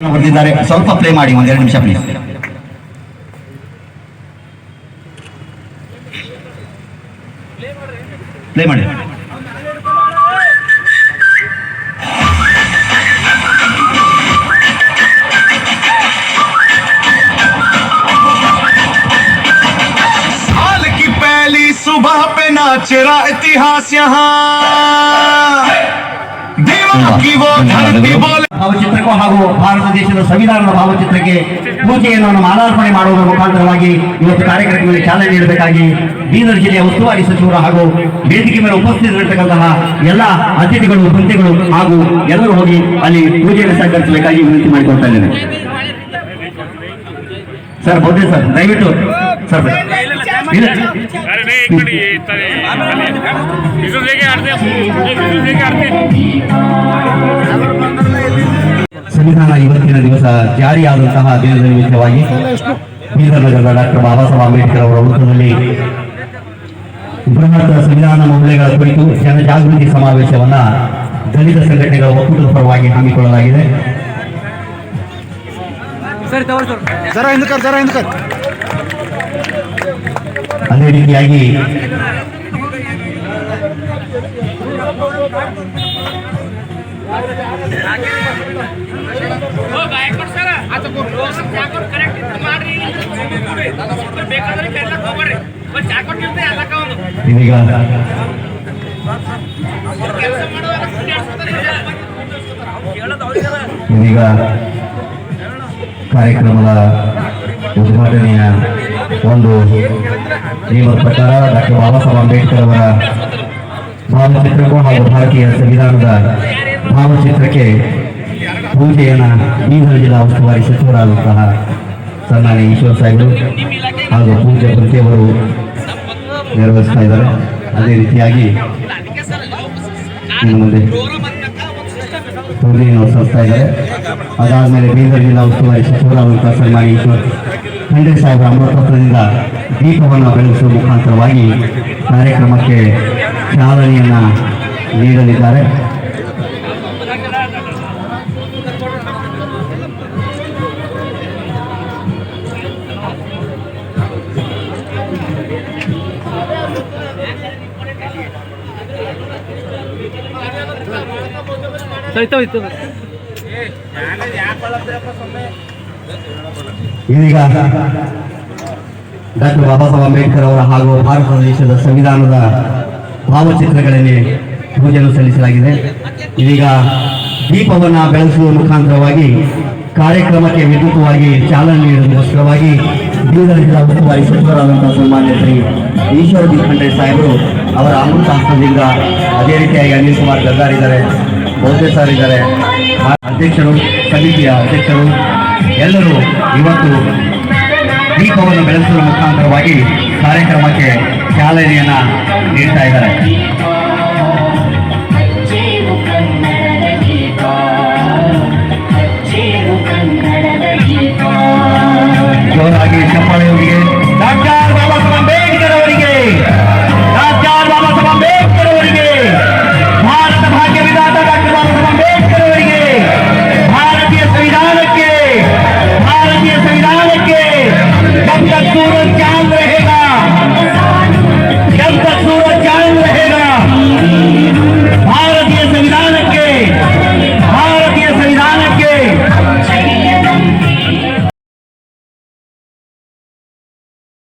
ಬರೆದಿದ್ದಾರೆ ಸ್ವಲ್ಪ ಪ್ಲೇ ಮಾಡಿ ಒಂದೆರಡು ನಿಮಿಷ ಪ್ಲೀಸ್ ಪ್ಲೇ ಮಾಡಿ साल की पहली सुबह पे नाचरा इतिहास यहाँ ಭಾವಚಿತ್ರಕ್ಕೂ ಹಾಗೂ ಭಾರತ ದೇಶದ ಸಂವಿಧಾನದ ಭಾವಚಿತ್ರಕ್ಕೆ ಪೂಜೆಯನ್ನು ಮಾಲಾರ್ಪಣೆ ಮಾಡುವುದರ ಮುಖಾಂತರವಾಗಿ ಇವತ್ತು ಕಾರ್ಯಕ್ರಮಕ್ಕೆ ಚಾಲನೆ ನೀಡಬೇಕಾಗಿ ಬೀದರ್ ಜಿಲ್ಲೆಯ ಉಸ್ತುವಾರಿ ಸಚಿವರು ಹಾಗೂ ವೇದಿಕೆ ಮೇಲೆ ಉಪಸ್ಥಿತರಿರತಕ್ಕಂತಹ ಎಲ್ಲ ಅತಿಥಿಗಳು ಬಂದಿಗಳು ಹಾಗೂ ಎಲ್ಲರೂ ಹೋಗಿ ಅಲ್ಲಿ ಪೂಜೆಯನ್ನು ಸಹಕರಿಸಬೇಕಾಗಿ ವಿನಂತಿ ಮಾಡಿಕೊಳ್ತಾ ಇದ್ದೇನೆ ಸರ್ ಬಹುದೇ ಸರ್, ದಯವಿಟ್ಟು ಸರ್. अरे नहीं एक मिनट ये इतना इसको लेके आते इसको लेके आते ಸಂವಿಧಾನ ಇವತ್ತಿನ ದಿವಸ ಜಾರಿಯಾದಂತಹ ದಿನದ ನಿಮಿತ್ತವಾಗಿ ಬೀದರ್ ನಗರದ ಡಾಕ್ಟರ್ ಬಾಬಾ ಸಾಹೇಬ್ ಅಂಬೇಡ್ಕರ್ ಅವರ ವೃತ್ತದಲ್ಲಿ ಬೃಹತ್ ಸಂವಿಧಾನ ಮೌಲ್ಯಗಳ ಕುರಿತು ಜನಜಾಗೃತಿ ಸಮಾವೇಶವನ್ನ ದಲಿತ ಸಂಘಟನೆಗಳ ಒಕ್ಕೂಟದ ಪರವಾಗಿ ಹಮ್ಮಿಕೊಳ್ಳಲಾಗಿದೆ जरा ಎಲ್ಲಕ್ಕ ರೀತಿಯಾಗಿ ಇದೀಗ ಇದೀಗ ಕಾರ್ಯಕ್ರಮದ ಉದ್ಘಾಟನೆಯ ಒಂದು ನಿಯಮದ ಪ್ರಕಾರ ಡಾಕ್ಟರ್ ಬಾಬಾ ಸಾಹೇಬ್ ಅಂಬೇಡ್ಕರ್ ಅವರ ಭಾವಚಿತ್ರಕ್ಕೂ ಹಾಗೂ ಭಾರತೀಯ ಸಂವಿಧಾನದ ಭಾವಚಿತ್ರಕ್ಕೆ ಪೂಜೆಯನ್ನ ಬೀದರ್ ಜಿಲ್ಲಾ ಉಸ್ತುವಾರಿ ಸಚಿವರಾದಂತಹ ಸನ್ಮಾನ್ಯ ಈಶ್ವರ ಸಾಹೇಬರು ಹಾಗೂ ಪೂಜೆ ಪ್ರತಿಯವರು ನೆರವೇರಿಸ್ತಾ ಇದ್ದಾರೆ. ಅದೇ ರೀತಿಯಾಗಿ ಮುಂದೆ ಪೂಜೆಯನ್ನು ಸಲ್ಲಿಸ್ತಾ ಇದ್ದಾರೆ. ಅದಾದಮೇಲೆ ಬೀದರ್ ಜಿಲ್ಲಾ ಉಸ್ತುವಾರಿ ಸಚಿವರಾದಂತಹ ಸನ್ಮಾನ್ಯ ಈಶ್ವರ್ ಖಂಡ್ರೆ ಸಾಹೇಬರ ಅಮೃತತ್ವದಿಂದ ದೀಪವನ್ನು ಬೆಳೆಸುವ ಮುಖಾಂತರವಾಗಿ ಕಾರ್ಯಕ್ರಮಕ್ಕೆ ಚಾಲನೆಯನ್ನು ನೀಡಲಿದ್ದಾರೆ. ಇದೀಗ ಡಾಕ್ಟರ್ ಬಾಬಾ ಸಾಹೇಬ್ ಅಂಬೇಡ್ಕರ್ ಅವರ ಹಾಗೂ ಭಾರತ ದೇಶದ ಸಂವಿಧಾನದ ಭಾವಚಿತ್ರಗಳಲ್ಲಿ ಪೂಜೆಯನ್ನು ಸಲ್ಲಿಸಲಾಗಿದೆ. ಇದೀಗ ದೀಪವನ್ನು ಬೆಳೆಸುವ ಮುಖಾಂತರವಾಗಿ ಕಾರ್ಯಕ್ರಮಕ್ಕೆ ವಿದ್ಯುತ್ವಾಗಿ ಚಾಲನೆ ನೀಡುವುದಕ್ಕೋಸ್ಕರವಾಗಿ ಬೀದರ್ ಜಿಲ್ಲಾ ಉಸ್ತುವಾರಿ ಸಚಿವರಾದಂತಹ ಸನ್ಮಾನ್ಯ ಶ್ರೀ ಈಶ್ವರ ಖಂಡ್ರೆ ಸಾಹೇಬರು ಅವರ ಅಮೃತ ಹಸ್ತದಿಂದ ಅದೇ ರೀತಿಯಾಗಿ ಅನಿಲ್ ಕುಮಾರ್ ಗದ್ದಾರ್ ಇದ್ದಾರೆ ಬಹುತೇಕ ಸರ್ ಇದ್ದಾರೆ ಅಧ್ಯಕ್ಷರು ಸಮಿತಿಯ ಅಧ್ಯಕ್ಷರು ಎಲ್ಲರೂ ಇವತ್ತು ದೀಪವನ್ನು ಬೆಳೆಸುವ ಮುಖಾಂತರವಾಗಿ ಕಾರ್ಯಕ್ರಮಕ್ಕೆ ಚಾಲನೆಯನ್ನು ನೀಡ್ತಾ ಇದ್ದಾರೆ.